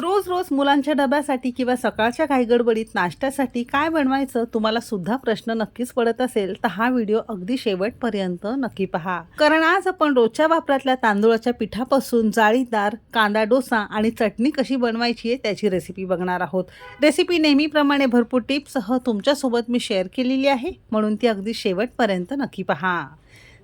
रोज रोज मुलांच्या डब्यासाठी किंवा सकाळच्या काही गडबडीत नाश्त्यासाठी काय बनवायचं तुम्हाला सुद्धा प्रश्न नक्कीच पडत असेल तर हा व्हिडिओ अगदी शेवटपर्यंत नक्की पहा. कारण आज आपण रोजच्या वापरातल्या तांदूळाच्या पिठापासून जाळीदार कांदा डोसा आणि चटणी कशी बनवायची आहे त्याची रेसिपी बघणार आहोत. रेसिपी नेहमीप्रमाणे भरपूर टिप्ससह तुमच्यासोबत मी शेअर केलेली आहे म्हणून ती अगदी शेवटपर्यंत नक्की पहा.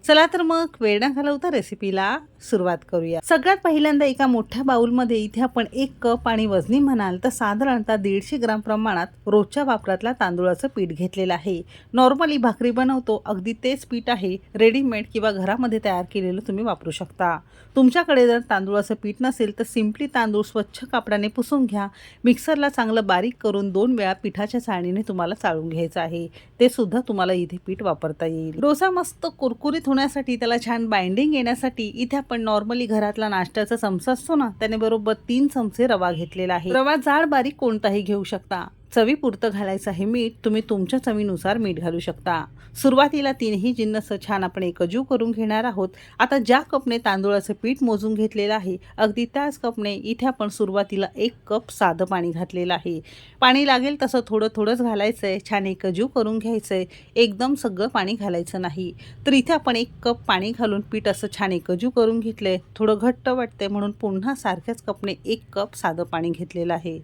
चला तर मग वेळ न घालवता रेसिपीला सुरुवात करूया. सगळ्यात पहिल्यांदा एका मोठ्या बाउलमध्ये इथे आपण एक कप आणि वजनी म्हणाल तर साधारणतः दीडशे ग्राम प्रमाणात रोजच्या वापरातला तांदूळाचं पीठ घेतलेलं आहे. नॉर्मली भाकरी बनवतो अगदी तेच पीठ आहे रेडीमेड किंवा घरामध्ये तयार केलेलं तुम्ही वापरू शकता. तुमच्याकडे जर तांदूळाचं पीठ नसेल तर सिम्पली तांदूळ स्वच्छ कापडाने पुसून घ्या. मिक्सरला चांगलं बारीक करून दोन वेळा पिठाच्या चाळणीने तुम्हाला चाळून घ्यायचं आहे. ते सुद्धा तुम्हाला इथे पीठ वापरता येईल. डोसा मस्त कुरकुरीत होण्यासाठी त्याला छान बाइंडिंग येण्यासाठी इथे आपण नॉर्मली घरातला नाश्त्याचा चमचा असतो ना त्याने बरोबर तीन चमचे रवा घेतलेला आहे. रवा जाड बारीक कोणताही घेऊ शकता. चवीपुरतं घालायचं आहे मीठ तुम्ही तुमच्या चवीनुसार मीठ घालू शकता. सुरुवातीला तीनही जिन्नस छान आपण एकजीव करून घेणार आहोत. आता ज्या कपने तांदूळाचं पीठ मोजून घेतलेलं आहे अगदी त्याच कपने इथे आपण सुरुवातीला एक कप साधं पाणी घातलेलं आहे. पाणी लागेल तसं थोडं थोडंच घालायचं आहे छान एकजीव करून घ्यायचं आहे एकदम सगळं पाणी घालायचं नाही. तर इथे आपण एक कप पाणी घालून पीठ असं छान एकजीव करून घेतलं आहे थोडं घट्ट वाटतंय म्हणून पुन्हा सारख्याच कपने एक कप साधं पाणी घेतलेलं आहे.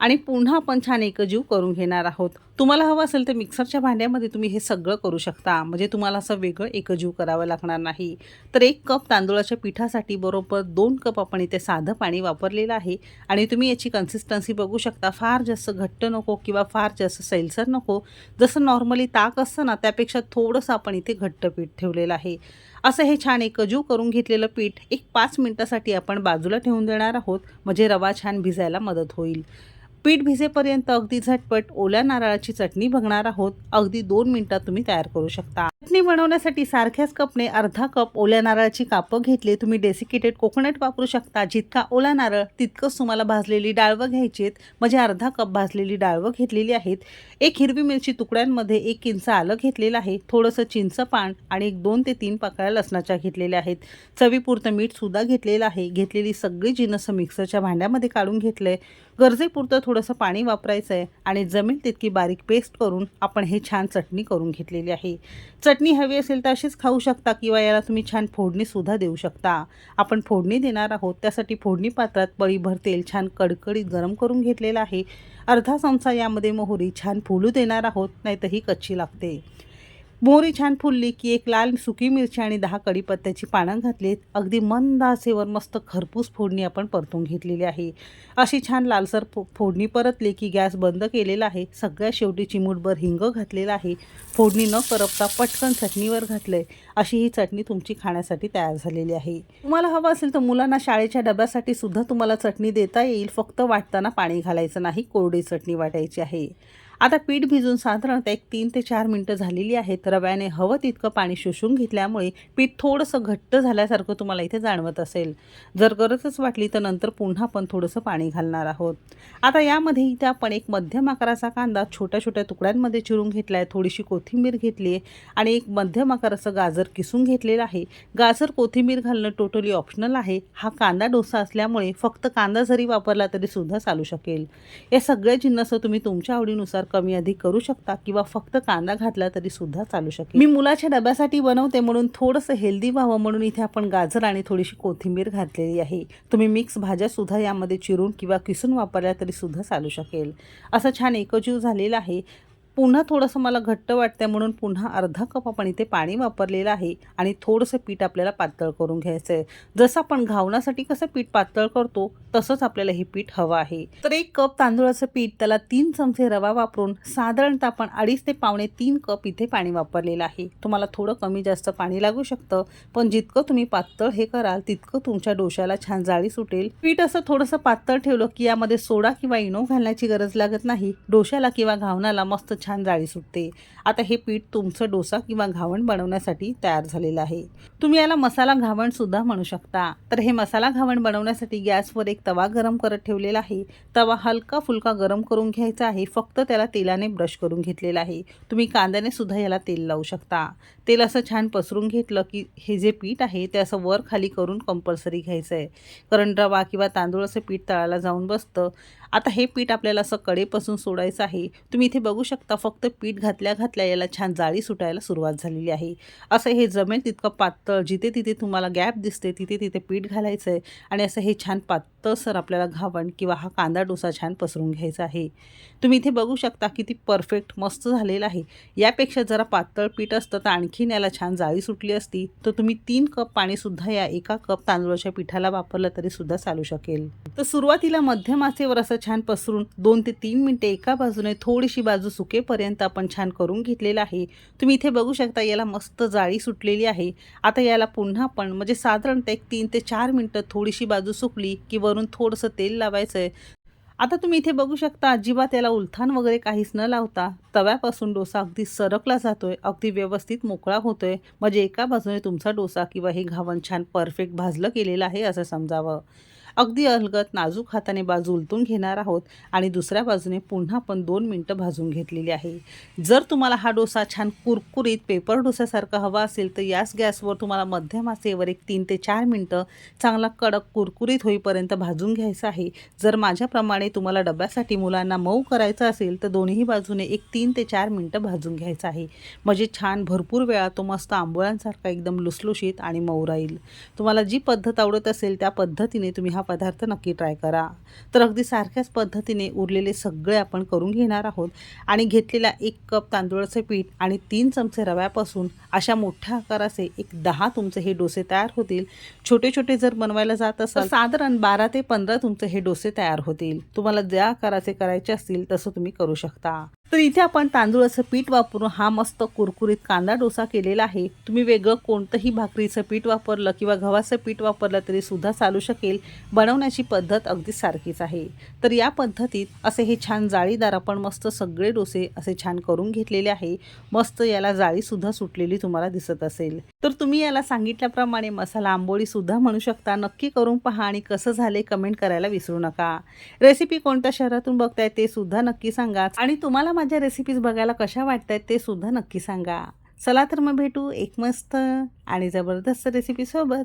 आणि पुन्हा आपण छान एकजीव करून घेणार आहोत. तुम्हाला हवं असेल तर मिक्सरच्या भांड्यामध्ये तुम्ही हे सगळं करू शकता. म्हणजे तुम्हाला असं वेगळं एकजीव करावं लागणार नाही. तर एक कप तांदूळाच्या पिठासाठी बरोबर दोन कप आपण इथे साधं पाणी वापरलेलं आहे. आणि तुम्ही याची कन्सिस्टन्सी बघू शकता. फार जास्त घट्ट नको किंवा फार जास्त सैलसर नको. जसं नॉर्मली ताक असतं ना त्यापेक्षा थोडंसं आपण इथे घट्ट पीठ ठेवलेलं आहे. असं हे छान एकजीव करून घेतलेलं पीठ एक पाच मिनटासाठी आपण बाजूला ठेवून देणार आहोत. म्हणजे रवा छान भिजायला मदत होईल. पीठ भिजेपर्यंत अगदी झटपट ओल्या नारळाची चटणी बघणार आहोत. अगदी दोन मिनिटात तुम्ही तयार करू शकता. चटणी बनवण्यासाठी सारख्याच कपने अर्धा कप ओल्या नारळाची कापं घेतली. तुम्ही डेसिकेटेड कोकोनट वापरू शकता. जितका ओला नारळ तितकंच तुम्हाला भाजलेली डाळवं घ्यायची आहेत. म्हणजे अर्धा कप भाजलेली डाळवं घेतलेली आहेत. एक हिरवी मिरची तुकड्यांमध्ये एक किंच आलं घेतलेलं आहे. थोडंसं चिंच पान आणि एक दोन ते तीन पाकळ्या लसणाच्या घेतलेल्या आहेत. चवीपुरतं मीठसुद्धा घेतलेलं आहे. घेतलेली सगळी जिनसं मिक्सरच्या भांड्यामध्ये काढून घेतलं आहे गरजेपुरतं थोडंसं पाणी वापरायचं आहे आणि जमेल तितकी बारीक पेस्ट करून आपण हे छान चटणी करून घेतलेली आहे. चटणी हवी असेल तर अशीच खाऊ शकता किंवा याला तुम्ही छान फोडणीसुद्धा देऊ शकता. आपण फोडणी देणार आहोत त्यासाठी फोडणी पात्रात पळीभर तेल छान कडकडीत गरम करून घेतलेलं आहे. अर्धा चमचा यामध्ये मोहरी छान फुलू देणार आहोत नाहीतर ही कच्ची लागते. मोहरी छान फुलली की एक लाल सुकी मिरची आणि दहा कढीपत्त्याची पानं घातलीत. अगदी मंद आचेवर मस्त खरपूस फोडणी आपण परतून घेतलेली आहे. अशी छान लालसर फो फोडणी परतली की गॅस बंद केलेला आहे. सगळ्या शेवटी चिमूटभर हिंग घातलेला आहे. फोडणी न करपता पटकन चटणीवर घातलंय. अशी ही चटणी तुमची खाण्यासाठी तयार झालेली आहे. तुम्हाला हवं असेल तर मुलांना शाळेच्या डब्यासाठी सुद्धा तुम्हाला चटणी देता येईल. फक्त वाटताना पाणी घालायचं नाही. कोरडी चटणी वाटायची आहे. आता पीठ भिजून साधारणतः एक तीन ते चार मिनटं झालेली आहेत. रव्याने हवं तितकं पाणी शोषून घेतल्यामुळे पीठ थोडंसं घट्ट झाल्यासारखं तुम्हाला इथे जाणवत असेल. जर गरजच वाटली तर नंतर पुन्हा आपण थोडंसं पाणी घालणार आहोत. आता यामध्ये इथे आपण एक मध्यम आकाराचा कांदा छोट्या छोट्या तुकड्यांमध्ये चिरून घेतला आहे थोडीशी कोथिंबीर घेतली आहे आणि एक मध्यम आकाराचं गाजर किसून घेतलेलं आहे. गाजर कोथिंबीर घालणं टोटली ऑप्शनल आहे. हा कांदा डोसा असल्यामुळे फक्त कांदा जरी वापरला तरी सुद्धा चालू शकेल. या सगळ्या जिन्नसं तुम्ही तुमच्या आवडीनुसार कमी अधिक करू शकता किंवा फक्त कांदा घातला तरी सुद्धा चालू शकेल. मी मुलाच्या डब्यासाठी बनवते म्हणून थोडंसं हेल्दी व्हावं म्हणून इथे आपण गाजर आणि थोडीशी कोथिंबीर घातलेली आहे. तुम्ही मिक्स भाज्या सुद्धा यामध्ये चिरून किंवा किसून वापरल्या तरी सुद्धा चालू शकेल. असं छान एकजीव झालेलं आहे. पुन्हा थोडंसं मला घट्ट वाटतंय म्हणून पुन्हा अर्धा कप आपण इथे पाणी वापरलेलं आहे आणि थोडंसं पीठ आपल्याला पातळ करून घ्यायचं आहे जसं आपण घावण्यासाठी कसं पीठ पातळ करतो तसंच आपल्याला हे पीठ हवं आहे. तर एक कप तांदूळाचं पीठ त्याला तीन चमचे रवा वापरून साधारणतः आपण अडीच ते पावणे तीन कप इथे पाणी वापरलेलं आहे. तुम्हाला थोडं कमी जास्त पाणी लागू शकतं पण जितकं तुम्ही पातळ हे कराल तितकं तुमच्या डोशाला छान जाळी सुटेल. पीठ असं थोडंसं पातळ ठेवलं की यामध्ये सोडा किंवा इनो घालण्याची गरज लागत नाही. डोशाला किंवा घावणाला मस्त छान जाळी सुटते. आता हे पीठ तुमचं डोसा किंवा घावण बनवण्यासाठी तयार झालेलं आहे. तुम्ही याला मसाला घावण सुद्धा म्हणू शकता. तर हे मसाला घावण बनवण्यासाठी गॅसवर एक तवा गरम करत ठेवलेला आहे. तवा हलका फुलका गरम करून घ्यायचा आहे. फक्त त्याला तेलाने ब्रश करून घेतलेला आहे. तुम्ही कांद्याने सुद्धा याला तेल लावू शकता. तेल असं छान पसरून घेतलं की हे जे पीठ आहे ते असं वर खाली करून कंपल्सरी घ्यायचं आहे कारण रवा किंवा तांदूळ असं पीठ तळाला जाऊन बसतं. आता हे पीठ आपल्याला असं कडेपासून सोडायचं आहे. तुम्ही इथे बघू शकता फक्त पीठ घातल्या घातल्या याला छान जाळी सुटायला सुरुवात झालेली आहे. असं हे जमेल तितकं पातळ जिथे तिथे तुम्हाला गॅप दिसते तिथे तिथे पीठ घालायचं आहे आणि असं हे छान पातळसर आपल्याला घावण किंवा हा कांदा डोसा छान पसरून घ्यायचा आहे. तुम्ही इथे बघू शकता किती परफेक्ट मस्त झालेला आहे. यापेक्षा जरा पातळ पीठ असतं तर आणखीन याला छान जाळी सुटली असती तर तुम्ही तीन कप पाणीसुद्धा या एका कप तांदूळाच्या पिठाला वापरलं तरी सुद्धा चालू शकेल. तर सुरुवातीला मध्यम आचेवर असं छान पसरून दोन ते तीन मिनटे एका बाजूने थोडीशी बाजू सुके सुकेपर्यंत आपण छान करून घेतलेलं आहे. तुम्ही इथे बघू शकता याला मस्त जाळी सुटलेली आहे. आता याला पुन्हा आपण म्हणजे साधारणतः एक तीन ते चार मिनटं थोडीशी बाजू सुकली की वरून थोडंसं तेल लावायचं आहे आता तुम्ही इथे बघू शकता अजिबात याला उलथान वगैरे काहीच न लावता तव्यापासून डोसा अगदी सरकला जातोय अगदी व्यवस्थित मोकळा होतोय. म्हणजे एका बाजूने तुमचा डोसा किंवा हे घावण छान परफेक्ट भाजलं गेलेलं आहे असं समजावं. अगदी अलगत नाजूक हाताने बाजू उलटून घेणार आहोत आणि दुसऱ्या बाजूने पुन्हा पण दोन मिनटं भाजून घेतलेली आहे. जर तुम्हाला हा डोसा छान कुरकुरीत पेपर डोस्यासारखा हवा असेल तर याच गॅसवर तुम्हाला मध्यम आसेवर एक तीन ते चार मिनटं चांगला कडक कुरकुरीत होईपर्यंत भाजून घ्यायचा आहे. जर माझ्याप्रमाणे तुम्हाला डब्यासाठी मुलांना मऊ करायचं असेल तर दोन्ही बाजूने एक तीन ते चार मिनटं भाजून घ्यायचं आहे. म्हणजे छान भरपूर वेळा तो मस्त आंबोळ्यांसारखा एकदम लुसलुशीत आणि मऊ राहील. तुम्हाला जी पद्धत आवडत असेल त्या पद्धतीने तुम्ही हा पदार्थ नक्की ट्राय करा. तर अगदी सारख्याच पद्धतीने उरलेले सगळे आपण करून घेणार आहोत. आणि घेतलेला एक कप तांदूळाचे पीठ आणि तीन चमचे रव्यापासून अशा मोठ्या आकाराचे एक दहा तुमचे हे डोसे तयार होतील. छोटे छोटे जर बनवायला जात असाल साधारण बारा ते पंधरा तुमचे हे डोसे तयार होतील. तुम्हाला ज्या आकाराचे करायचे असतील तसं तुम्ही करू शकता. तर इथे आपण तांदूळाचं पीठ वापरून हा मस्त कुरकुरीत कांदा डोसा केलेला आहे. तुम्ही वेगळं कोणतंही भाकरीचं पीठ वापरलं किंवा गव्हाचं पीठ वापरलं तरी सुद्धा चालू शकेल. बनवण्याची पद्धत अगदी सारखीच आहे. तर या पद्धतीत असे हे छान जाळीदार आपण मस्त सगळे डोसे असे छान करून घेतलेले आहे. मस्त याला जाळीसुद्धा सुटलेली तुम्हाला दिसत असेल. तर तुम्ही याला सांगितल्याप्रमाणे मसाला आंबोळी सुद्धा म्हणू शकता. नक्की करून पहा आणि कसं झाले कमेंट करायला विसरू नका. रेसिपी कोणत्या शहरातून बघताय ते सुद्धा नक्की सांगा. आणि तुम्हाला माझ्या रेसिपीज बघायला कशा वाटत आहेत ते सुद्धा नक्की सांगा. चला तर मग भेटू एक मस्त आणि जबरदस्त रेसिपीसोबत